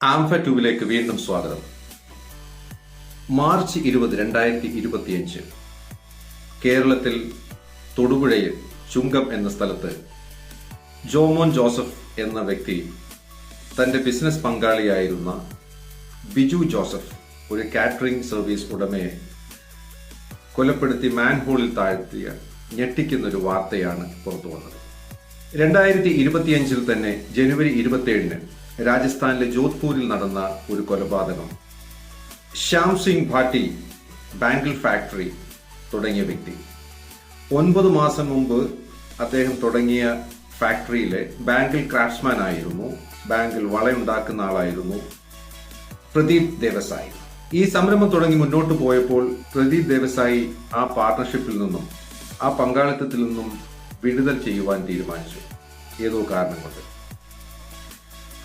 ആംഫ ട്യൂബിലേക്ക് വീണ്ടും സ്വാഗതം. മാർച്ച് ഇരുപത് രണ്ടായിരത്തി ഇരുപത്തിയഞ്ച്. കേരളത്തിൽ തൊടുപുഴയിൽ ചുങ്കം എന്ന സ്ഥലത്ത് ജോമോൻ ജോസഫ് എന്ന വ്യക്തി തന്റെ ബിസിനസ് പങ്കാളിയായിരുന്ന ബിജു ജോസഫ് ഒരു കാറ്ററിംഗ് സർവീസ് ഉടമയെ കൊലപ്പെടുത്തി മാൻഹോളിൽ താഴ്ത്തിയ ഞെട്ടിക്കുന്നൊരു വാർത്തയാണ് പുറത്തു വന്നത് രണ്ടായിരത്തി ഇരുപത്തിയഞ്ചിൽ തന്നെ ജനുവരി ഇരുപത്തിയേഴിന് രാജസ്ഥാനിലെ ജോധ്പൂരിൽ നടന്ന ഒരു കൊലപാതകം. ശ്യാം സിംഗ് ഭാട്ടി ബാങ്കിൾ ഫാക്ടറി തുടങ്ങിയ വ്യക്തി. ഒൻപത് മാസം മുമ്പ് അദ്ദേഹം തുടങ്ങിയ ഫാക്ടറിയിലെ ബാങ്കിൽ ക്രാഫ്റ്റ്സ്മാൻ ആയിരുന്നു. ബാങ്കിൽ വളയുണ്ടാക്കുന്ന ആളായിരുന്നു പ്രദീപ് ദേവസായി. ഈ സംരംഭം തുടങ്ങി മുന്നോട്ട് പോയപ്പോൾ പ്രദീപ് ദേവസായി ആ പാർട്ണർഷിപ്പിൽ നിന്നും ആ പങ്കാളിത്തത്തിൽ നിന്നും വിടുതൽ ചെയ്യുവാൻ തീരുമാനിച്ചു. ഏതോ കാരണം കൊണ്ട്.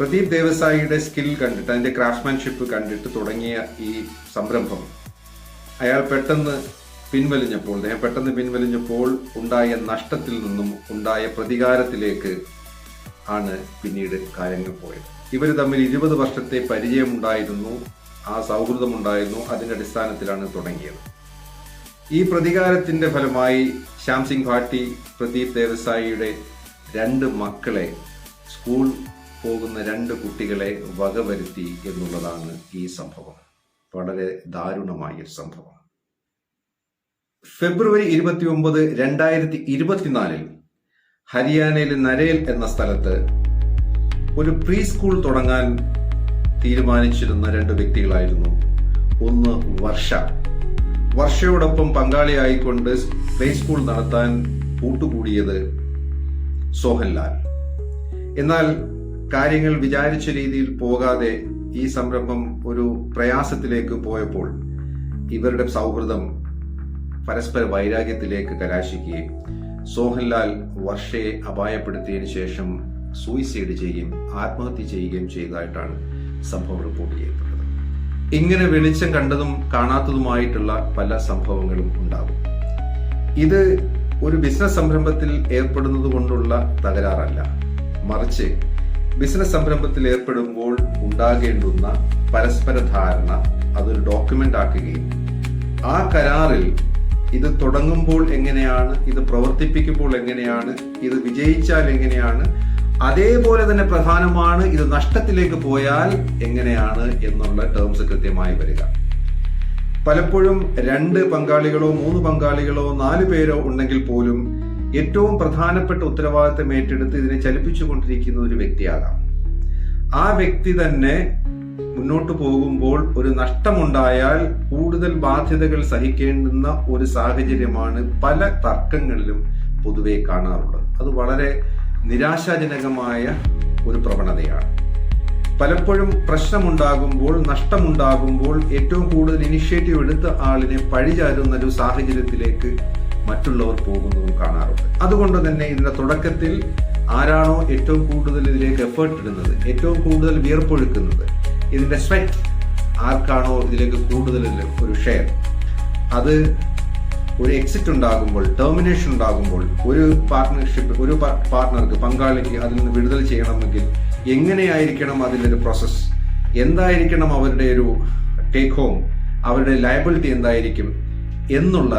പ്രദീപ് ദേവസായിയുടെ സ്കിൽ കണ്ടിട്ട് അതിന്റെ ക്രാഫ്റ്റ്മാൻഷിപ്പ് കണ്ടിട്ട് തുടങ്ങിയ ഈ സംരംഭം അയാൾ പെട്ടെന്ന് പിൻവലിഞ്ഞപ്പോൾ അദ്ദേഹം പെട്ടെന്ന് പിൻവലിഞ്ഞപ്പോൾ ഉണ്ടായ നഷ്ടത്തിൽ നിന്നും ഉണ്ടായ പ്രതികാരത്തിലേക്ക് ആണ് പിന്നീട് കാര്യങ്ങൾ പോയത്. ഇവർ തമ്മിൽ ഇരുപത് വർഷത്തെ പരിചയമുണ്ടായിരുന്നു ആ സൗഹൃദമുണ്ടായിരുന്നു അതിന്റെ അടിസ്ഥാനത്തിലാണ് തുടങ്ങിയത്. ഈ പ്രതികാരത്തിന്റെ ഫലമായി ശ്യാം സിംഗ് ഭാട്ടി പ്രദീപ് ദേവസായിയുടെ രണ്ട് മക്കളെ സ്കൂൾ പോകുന്ന രണ്ട് കുട്ടികളെ വകവരുത്തി എന്നുള്ളതാണ് ഈ സംഭവം. വളരെ ദാരുണമായ സംഭവം. ഫെബ്രുവരി ഇരുപത്തി ഒമ്പത് രണ്ടായിരത്തി ഇരുപത്തിനാലിൽ ഹരിയാനയിലെ നരേൽ എന്ന സ്ഥലത്ത് ഒരു പ്രീ സ്കൂൾ തുടങ്ങാൻ തീരുമാനിച്ചിരുന്ന രണ്ട് വ്യക്തികളായിരുന്നു ഒന്ന് വർഷ. വർഷയോടൊപ്പം പങ്കാളിയായിക്കൊണ്ട് പ്രീ സ്കൂൾ നടത്താൻ കൂട്ടുകൂടിയത് സോഹൻലാൽ. എന്നാൽ കാര്യങ്ങൾ വിചാരിച്ച രീതിയിൽ പോകാതെ ഈ സംരംഭം ഒരു പ്രയാസത്തിലേക്ക് പോയപ്പോൾ ഇവരുടെ സൗഹൃദം പരസ്പര വൈരാഗ്യത്തിലേക്ക് കലാശിക്കുകയും സോഹൻലാൽ വർഷയെ അപായപ്പെടുത്തിയതിനു ശേഷം സൂയിസൈഡ് ചെയ്യുകയും ആത്മഹത്യ ചെയ്യുകയും ചെയ്തതായിട്ടാണ് സംഭവം റിപ്പോർട്ട് ചെയ്യപ്പെട്ടത്. ഇങ്ങനെ വെളിച്ചം കണ്ടതും കാണാത്തതുമായിട്ടുള്ള പല സംഭവങ്ങളും ഉണ്ടാകും. ഇത് ഒരു ബിസിനസ് സംരംഭത്തിൽ ഏർപ്പെടുന്നത് കൊണ്ടുള്ള തകരാറല്ല. മറിച്ച് ബിസിനസ് സംരംഭത്തിൽ ഏർപ്പെടുമ്പോൾ ഉണ്ടാകേണ്ടുന്ന പരസ്പര ധാരണ അതൊരു ഡോക്യുമെന്റ് ആക്കുകയും ആ കരാറിൽ ഇത് തുടങ്ങുമ്പോൾ എങ്ങനെയാണ് ഇത് പ്രവർത്തിപ്പിക്കുമ്പോൾ എങ്ങനെയാണ് ഇത് വിജയിച്ചാൽ എങ്ങനെയാണ് അതേപോലെ തന്നെ പ്രധാനമാണ് ഇത് നഷ്ടത്തിലേക്ക് പോയാൽ എങ്ങനെയാണ് എന്നുള്ള ടേംസ് കൃത്യമായി വരിക. പലപ്പോഴും രണ്ട് പങ്കാളികളോ മൂന്ന് പങ്കാളികളോ നാല് പേരോ ഉണ്ടെങ്കിൽ പോലും ഏറ്റവും പ്രധാനപ്പെട്ട ഉത്തരവാദിത്തം ഏറ്റെടുത്ത് ഇതിനെ ചലിപ്പിച്ചുകൊണ്ടിരിക്കുന്ന ഒരു വ്യക്തിയാകാം ആ വ്യക്തി തന്നെ മുന്നോട്ട് പോകുമ്പോൾ ഒരു നഷ്ടമുണ്ടായാൽ കൂടുതൽ ബാധ്യതകൾ സഹിക്കേണ്ടുന്ന ഒരു സാഹചര്യമാണ് പല തർക്കങ്ങളിലും പൊതുവെ കാണാറുള്ളത്. അത് വളരെ നിരാശാജനകമായ ഒരു പ്രവണതയാണ്. പലപ്പോഴും പ്രശ്നമുണ്ടാകുമ്പോൾ നഷ്ടമുണ്ടാകുമ്പോൾ ഏറ്റവും കൂടുതൽ ഇനിഷ്യേറ്റീവ് എടുത്ത ആളിനെ പഴിചാരുന്ന ഒരു സാഹചര്യത്തിലേക്ക് മറ്റുള്ളവർ പോകുന്നതും കാണാറുണ്ട്. അതുകൊണ്ട് തന്നെ ഇതിന്റെ തുടക്കത്തിൽ ആരാണോ ഏറ്റവും കൂടുതൽ ഇതിലേക്ക് എഫേർട്ട് ഇടുന്നത് ഏറ്റവും കൂടുതൽ വിയർപ്പൊഴുക്കുന്നത് ഇതിന്റെ സ്വെറ്റ് ആർക്കാണോ ഇതിലേക്ക് കൂടുതൽ ഒരു ഷെയർ അത് ഒരു എക്സിറ്റ് ഉണ്ടാകുമ്പോൾ ടെർമിനേഷൻ ഉണ്ടാകുമ്പോൾ ഒരു പാർട്ട്ണർഷിപ്പ് ഒരു പാർട്ട്ണർക്ക് പങ്കാളിക്ക് അതിൽ നിന്ന് വിടുതൽ ചെയ്യണമെങ്കിൽ എങ്ങനെയായിരിക്കണം അതിന്റെ ഒരു പ്രോസസ് എന്തായിരിക്കണം അവരുടെ ഒരു ടേക്ക് ഹോം അവരുടെ ലയബിലിറ്റി എന്തായിരിക്കും? എന്നുള്ള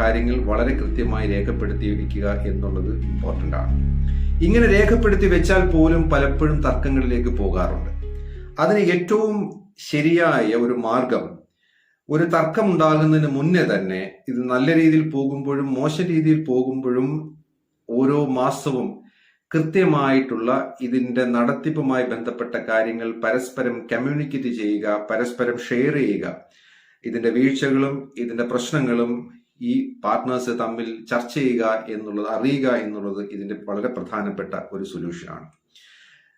കാര്യങ്ങൾ വളരെ കൃത്യമായി രേഖപ്പെടുത്തി വയ്ക്കുക എന്നുള്ളത് ഇമ്പോർട്ടന്റ് ആണ്. ഇങ്ങനെ രേഖപ്പെടുത്തി വെച്ചാൽ പോലും പലപ്പോഴും തർക്കങ്ങളിലേക്ക് പോകാറുണ്ട്. അതിന് ഏറ്റവും ശരിയായ ഒരു മാർഗം ഒരു തർക്കം ഉണ്ടാകുന്നതിന് മുന്നേ തന്നെ ഇത് നല്ല രീതിയിൽ പോകുമ്പോഴും മോശ രീതിയിൽ പോകുമ്പോഴും ഓരോ മാസവും കൃത്യമായിട്ടുള്ള ഇതിന്റെ നടത്തിപ്പുമായി ബന്ധപ്പെട്ട കാര്യങ്ങൾ പരസ്പരം കമ്മ്യൂണിക്കേറ്റ് ചെയ്യുക പരസ്പരം ഷെയർ ചെയ്യുക. ഇതിന്റെ വീഴ്ചകളും ഇതിന്റെ പ്രശ്നങ്ങളും ഈ പാർട്ട്നേഴ്സ് തമ്മിൽ ചർച്ച ചെയ്യുക എന്നുള്ളത് അറിയുക എന്നുള്ളത് ഇതിന്റെ വളരെ പ്രധാനപ്പെട്ട ഒരു സൊല്യൂഷനാണ്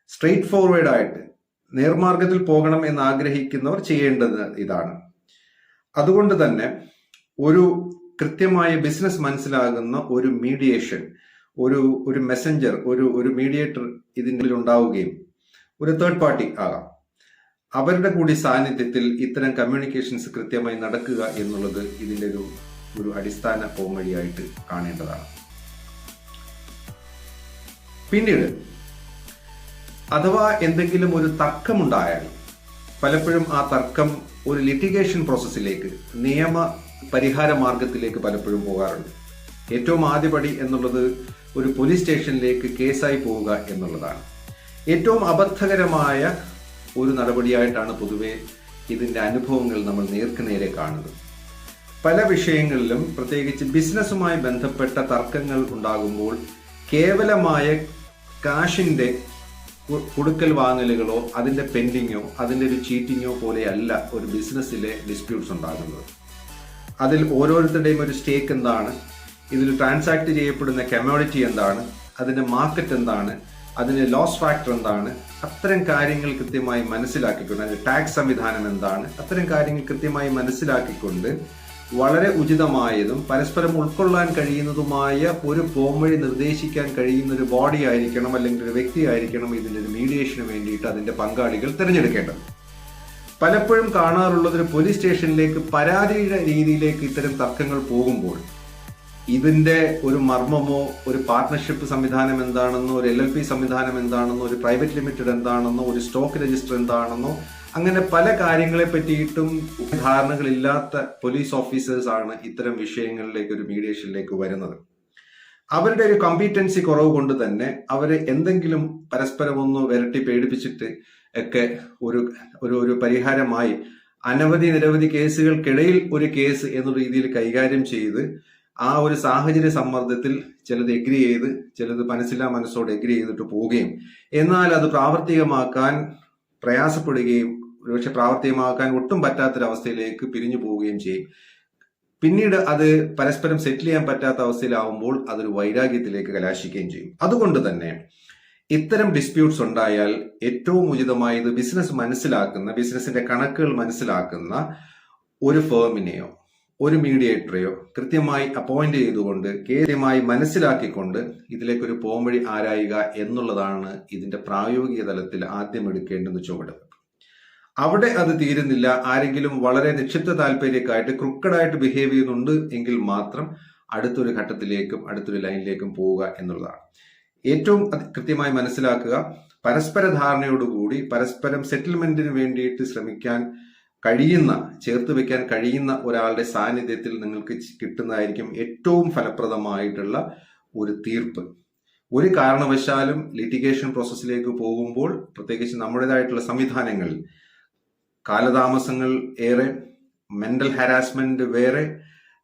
സ്ട്രെയിറ്റ് ഫോർവേഡ് ആയിട്ട് നേർമാർഗത്തിൽ പോകണം എന്ന് ആഗ്രഹിക്കുന്നവർ ചെയ്യേണ്ടത് ഇതാണ്. അതുകൊണ്ട് തന്നെ ഒരു കൃത്യമായ ബിസിനസ് മനസ്സിലാകുന്ന ഒരു മീഡിയേഷൻ ഒരു ഒരു മെസ്സഞ്ചർ ഒരു ഒരു മീഡിയേറ്റർ ഇതിന്റെ ഉണ്ടാവുകയും ഒരു തേർഡ് പാർട്ടി ആകാം. അവരുടെ കൂടി സാന്നിധ്യത്തിൽ ഇത്തരം കമ്മ്യൂണിക്കേഷൻസ് കൃത്യമായി നടക്കുക എന്നുള്ളത് ഇതിന്റെ ഒരു ഒരു അടിസ്ഥാന പോംവഴിയായിട്ട് കാണേണ്ടതാണ്. പിന്നീട് അഥവാ എന്തെങ്കിലും ഒരു തർക്കമുണ്ടായാൽ പലപ്പോഴും ആ തർക്കം ഒരു ലിറ്റിഗേഷൻ പ്രോസസ്സിലേക്ക് നിയമ പരിഹാര മാർഗത്തിലേക്ക് പലപ്പോഴും പോകാറുണ്ട്. ഏറ്റവും ആദ്യപടി എന്നുള്ളത് ഒരു പോലീസ് സ്റ്റേഷനിലേക്ക് കേസായി പോവുക എന്നുള്ളതാണ്. ഏറ്റവും അബദ്ധകരമായ ഒരു നടപടിയായിട്ടാണ് പൊതുവെ ഇതിന്റെ അനുഭവങ്ങൾ നമ്മൾ നേർക്കുനേരെ കാണുന്നത്. പല വിഷയങ്ങളിലും പ്രത്യേകിച്ച് ബിസിനസ്സുമായി ബന്ധപ്പെട്ട തർക്കങ്ങൾ ഉണ്ടാകുമ്പോൾ കേവലമായ കാഷിന്റെ കു- കൊടുക്കൽ വാങ്ങലുകളോ അതിന്റെ പെൻഡിങ്ങോ അതിന്റെ ഒരു ചീറ്റിങ്ങോ പോലെയല്ല ഒരു ബിസിനസ്സിലെ ഡിസ്പ്യൂട്ട്സ് ഉണ്ടാകുന്നത്. അതിൽ ഓരോരുത്തരുടെയും ഒരു സ്റ്റേക്ക് എന്താണ് ഇതിൽ ട്രാൻസാക്ട് ചെയ്യപ്പെടുന്ന കമ്മ്യൂണിറ്റി എന്താണ് അതിന്റെ മാർക്കറ്റ് എന്താണ് അതിന്റെ ലോസ് ഫാക്ടർ എന്താണ് അത്തരം കാര്യങ്ങൾ കൃത്യമായി മനസ്സിലാക്കിക്കൊണ്ട് അതിന്റെ ടാക്സ് സംവിധാനം എന്താണ് അത്തരം കാര്യങ്ങൾ കൃത്യമായി മനസ്സിലാക്കിക്കൊണ്ട് വളരെ ഉചിതമായതും പരസ്പരം ഉൾക്കൊള്ളാൻ കഴിയുന്നതുമായ ഒരു പോംവഴി നിർദ്ദേശിക്കാൻ കഴിയുന്ന ഒരു ബോഡി ആയിരിക്കണം അല്ലെങ്കിൽ ഒരു വ്യക്തി ആയിരിക്കണം ഇതിന്റെ ഒരു മീഡിയേഷന് വേണ്ടിയിട്ട് അതിന്റെ പങ്കാളികൾ തിരഞ്ഞെടുക്കേണ്ടത്. പലപ്പോഴും കാണാറുള്ളത് ഒരു പോലീസ് സ്റ്റേഷനിലേക്ക് പരാതിയുടെ രീതിയിലേക്ക് ഇത്തരം തർക്കങ്ങൾ പോകുമ്പോൾ ഇതിന്റെ ഒരു മർമ്മമോ ഒരു പാർട്ട്ണർഷിപ്പ് സംവിധാനം എന്താണെന്നോ ഒരു എൽ എൽ പി സംവിധാനം എന്താണെന്നോ ഒരു പ്രൈവറ്റ് ലിമിറ്റഡ് എന്താണെന്നോ ഒരു സ്റ്റോക്ക് രജിസ്റ്റർ എന്താണെന്നോ അങ്ങനെ പല കാര്യങ്ങളെ പറ്റിയിട്ടും ധാരണകളില്ലാത്ത പോലീസ് ഓഫീസേഴ്സ് ആണ് ഇത്തരം വിഷയങ്ങളിലേക്ക് ഒരു മീഡിയേഷനിലേക്ക് വരുന്നത്. അവരുടെ ഒരു കമ്പീറ്റൻസി കുറവ് കൊണ്ട് തന്നെ അവരെ എന്തെങ്കിലും പരസ്പരം ഒന്ന് വിരട്ടി പേടിപ്പിച്ചിട്ട് ഒക്കെ ഒരു ഒരു ഒരു പരിഹാരമായി അനവധി നിരവധി കേസുകൾക്കിടയിൽ ഒരു കേസ് എന്ന രീതിയിൽ കൈകാര്യം ചെയ്ത് ആ ഒരു സാഹചര്യ സമ്മർദ്ദത്തിൽ ചിലത് എഗ്രി ചെയ്ത് ചിലത് മനസ്സില്ലാ മനസ്സോട് എഗ്രി ചെയ്തിട്ട് പോവുകയും എന്നാൽ അത് പ്രാവർത്തികമാക്കാൻ പ്രയാസപ്പെടുകയും ഒരുപക്ഷെ പ്രാവർത്തികമാക്കാൻ ഒട്ടും പറ്റാത്തൊരവസ്ഥയിലേക്ക് പിരിഞ്ഞു പോവുകയും ചെയ്യും. പിന്നീട് അത് പരസ്പരം സെറ്റിൽ ചെയ്യാൻ പറ്റാത്ത അവസ്ഥയിലാവുമ്പോൾ അതൊരു വൈരാഗ്യത്തിലേക്ക് കലാശിക്കുകയും ചെയ്യും. അതുകൊണ്ട് തന്നെ ഇത്തരം ഡിസ്പ്യൂട്ട്സ് ഉണ്ടായാൽ ഏറ്റവും ഉചിതമായത് ബിസിനസ് മനസ്സിലാക്കുന്ന ബിസിനസിന്റെ കണക്കുകൾ മനസ്സിലാക്കുന്ന ഒരു ഫേമിനെയോ ഒരു മീഡിയേറ്ററെയോ കൃത്യമായി അപ്പോയിന്റ് ചെയ്തുകൊണ്ട് കൃത്യമായി മനസ്സിലാക്കിക്കൊണ്ട് ഇതിലേക്ക് ഒരു പോംവഴി ആരായുക എന്നുള്ളതാണ് ഇതിന്റെ പ്രായോഗിക തലത്തിൽ ആദ്യം എടുക്കേണ്ടുന്ന ചുവട്. അവിടെ അത് തീരുന്നില്ല. ആരെങ്കിലും വളരെ നിക്ഷിപ്ത താല്പര്യക്കായിട്ട് ക്രുക്കഡായിട്ട് ബിഹേവ് ചെയ്യുന്നുണ്ട് എങ്കിൽ മാത്രം അടുത്തൊരു ഘട്ടത്തിലേക്കും അടുത്തൊരു ലൈനിലേക്കും പോവുക എന്നുള്ളതാണ്. ഏറ്റവും കൃത്യമായി മനസ്സിലാക്കുക പരസ്പര ധാരണയോടുകൂടി പരസ്പരം സെറ്റിൽമെന്റിന് വേണ്ടിയിട്ട് ശ്രമിക്കാൻ കഴിയുന്ന ചേർത്ത് വെക്കാൻ കഴിയുന്ന ഒരാളുടെ സാന്നിധ്യത്തിൽ നിങ്ങൾക്ക് കിട്ടുന്നതായിരിക്കും ഏറ്റവും ഫലപ്രദമായിട്ടുള്ള ഒരു തീർപ്പ്. ഒരു കാരണവശാലും ലിറ്റിഗേഷൻ പ്രോസസ്സിലേക്ക് പോകുമ്പോൾ പ്രത്യേകിച്ച് നമ്മുടേതായിട്ടുള്ള സംവിധാനങ്ങളിൽ കാലതാമസങ്ങൾ ഏറെ മെന്റൽ ഹാരാസ്മെന്റ് വേറെ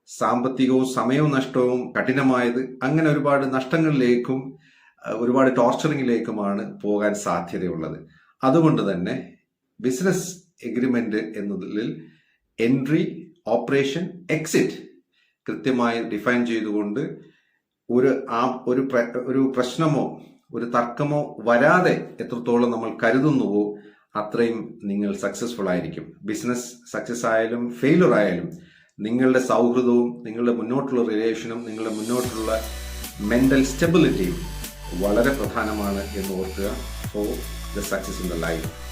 സാമ്പത്തികവും സമയവും നഷ്ടവും കഠിനമായത് അങ്ങനെ ഒരുപാട് നഷ്ടങ്ങളിലേക്കും ഒരുപാട് ടോർച്ചറിങ്ങിലേക്കുമാണ് പോകാൻ സാധ്യതയുള്ളത്. അതുകൊണ്ട് തന്നെ ബിസിനസ് എഗ്രിമെന്റ് എന്നതിൽ എൻട്രി ഓപ്പറേഷൻ എക്സിറ്റ് കൃത്യമായി ഡിഫൈൻ ചെയ്തുകൊണ്ട് ഒരു ആ ഒരു ഒരു പ്രശ്നമോ ഒരു തർക്കമോ വരാതെ എത്രത്തോളം നമ്മൾ കരുതുന്നുവോ അത്രയും നിങ്ങൾ സക്സസ്ഫുൾ ആയിരിക്കും. ബിസിനസ് സക്സസ് ആയാലും ഫെയിലർ ആയാലും നിങ്ങളുടെ സൗഹൃദവും നിങ്ങളുടെ മുന്നോട്ടുള്ള റിലേഷനും നിങ്ങളുടെ മുന്നോട്ടുള്ള മെന്റൽ സ്റ്റെബിലിറ്റിയും വളരെ പ്രധാനമാണ് എന്ന് ഓർക്കുക. For the success in the life